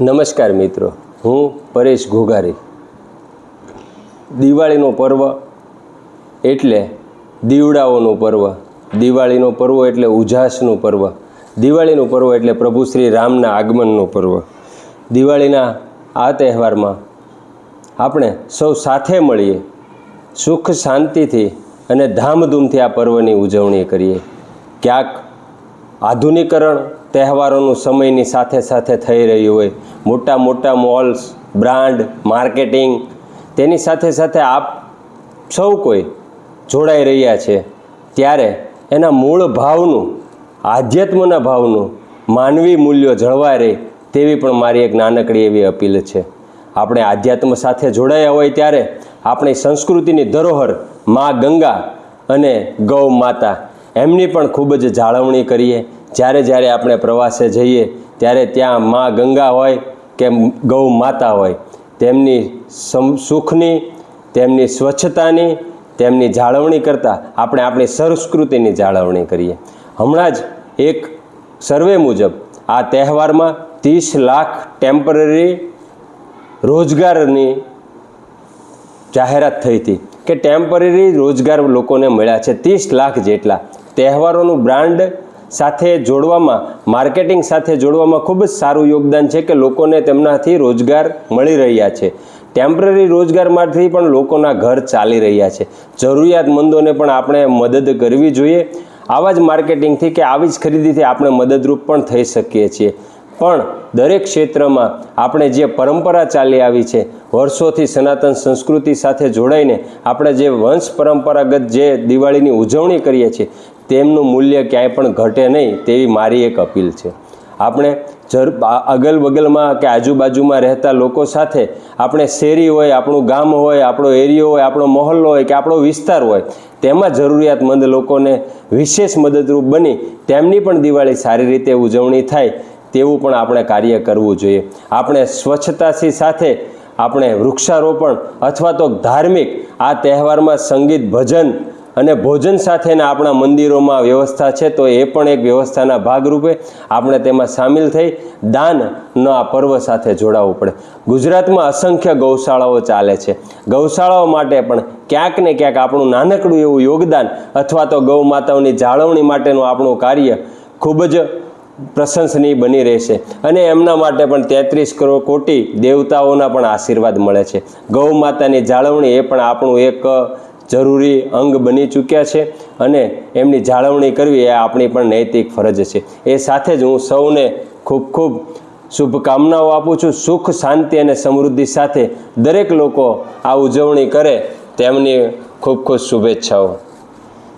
નમસ્કાર મિત્રો, હું પરેશ ઘોઘારી. દિવાળીનો પર્વ એટલે દીવડાઓનું પર્વ, દિવાળીનો પર્વ એટલે ઉજાસનું પર્વ, દિવાળીનું પર્વ એટલે પ્રભુ શ્રી રામના આગમનનું પર્વ. દિવાળીના આ તહેવારમાં આપણે સૌ સાથે મળીએ, સુખ શાંતિથી અને ધામધૂમથી આ પર્વની ઉજવણી કરીએ. ક્યાંક આધુનિકરણ તહેવારોનું સમયની સાથે સાથે થઈ રહ્યું હોય. મોટા મોટા મોલ્સ, બ્રાન્ડ, માર્કેટિંગ, તેની સાથે સાથે આપ સૌ કોઈ જોડાઈ રહ્યા છે. ત્યારે એના મૂળ ભાવનું, આધ્યાત્મના ભાવનું માનવી મૂલ્યો જળવાય રહે તેવી પણ મારી એક નાનકડી એવી અપીલ છે. આપણે આધ્યાત્મ સાથે જોડાયા હોય ત્યારે આપણી સંસ્કૃતિની ધરોહર મા ગંગા અને ગૌ માતા, એમની પણ ખૂબ જ જાળવણી કરીએ. જ્યારે જ્યારે આપણે પ્રવાસે જઈએ, ત્યારે ત્યાં મા ગંગા હોય કે ગૌ માતા હોય, તેમની સમ, સુખની, તેમની સ્વચ્છતાની, તેમની જાળવણી કરતાં આપણે આપણી સંસ્કૃતિની જાળવણી કરીએ. હમણાં જ એક સર્વે મુજબ આ તહેવારમાં ત્રીસ લાખ ટેમ્પરરી રોજગારની જાહેરાત થઈ હતી. કે ટેમ્પરરી રોજગાર લોકોને મળ્યા છે ત્રીસ લાખ જેટલા. તહેવારોનું બ્રાન્ડ સાથે જોડવામાં, માર્કેટિંગ સાથે જોડવામાં ખૂબ જ સારું યોગદાન છે કે લોકોને તેમનાથી રોજગાર મળી રહ્યા છે. ટેમ્પરરી રોજગારમાંથી પણ લોકોના ઘર ચાલી રહ્યા છે. જરૂરિયાતમંદોને પણ આપણે મદદ કરવી જોઈએ. આવા જ માર્કેટિંગથી કે આવી જ ખરીદીથી આપણે મદદરૂપ પણ થઈ શકીએ છીએ. પણ દરેક ક્ષેત્રમાં આપણે જે પરંપરા ચાલી આવી છે, વર્ષોથી સનાતન સંસ્કૃતિ સાથે જોડાઈને આપણે જે વંશ પરંપરાગત જે દિવાળીની ઉજવણી કરીએ છીએ તેમનું મૂલ્ય ક્યાંય પણ ઘટે નહીં તેવી મારી એક અપીલ છે. આપણે જર અગલ બગલમાં કે આજુબાજુમાં રહેતા લોકો સાથે આપણે શેરી હોય, આપણું ગામ હોય, આપણો એરિયો હોય, આપણો મહોલ્લો હોય કે આપણો વિસ્તાર હોય, તેમાં જરૂરિયાતમંદ લોકોને વિશેષ મદદરૂપ બની તેમની પણ દિવાળી સારી રીતે ઉજવણી થાય તેવું પણ આપણે કાર્ય કરવું જોઈએ. આપણે સ્વચ્છતાથી સાથે આપણે વૃક્ષારોપણ અથવા તો ધાર્મિક આ તહેવારમાં સંગીત ભજન અને ભોજન સાથેના આપણા મંદિરોમાં વ્યવસ્થા છે, તો એ પણ એક વ્યવસ્થાના ભાગરૂપે આપણે તેમાં સામેલ થઈ દાનનો આ પર્વ સાથે જોડાવવું પડે. ગુજરાતમાં અસંખ્ય ગૌશાળાઓ ચાલે છે. ગૌશાળાઓ માટે પણ ક્યાંક ને ક્યાંક આપણું નાનકડું એવું યોગદાન અથવા તો ગૌ માતાઓની જાળવણી માટેનું આપણું કાર્ય ખૂબ જ પ્રશંસનીય બની રહેશે. અને એમના માટે પણ તેત્રીસ કરોડ કોટી દેવતાઓના પણ આશીર્વાદ મળે છે. ગૌ માતાની જાળવણી એ પણ આપણું એક જરૂરી અંગ બની ચૂક્યા છે અને એમની જાળવણી કરવી એ આપણી પણ નૈતિક ફરજ છે. એ સાથે જ હું સૌને ખૂબ ખૂબ શુભકામનાઓ આપું છું. સુખ, શાંતિ અને સમૃદ્ધિ સાથે દરેક લોકો આ ઉજવણી કરે તેમની ખૂબ ખૂબ શુભેચ્છાઓ.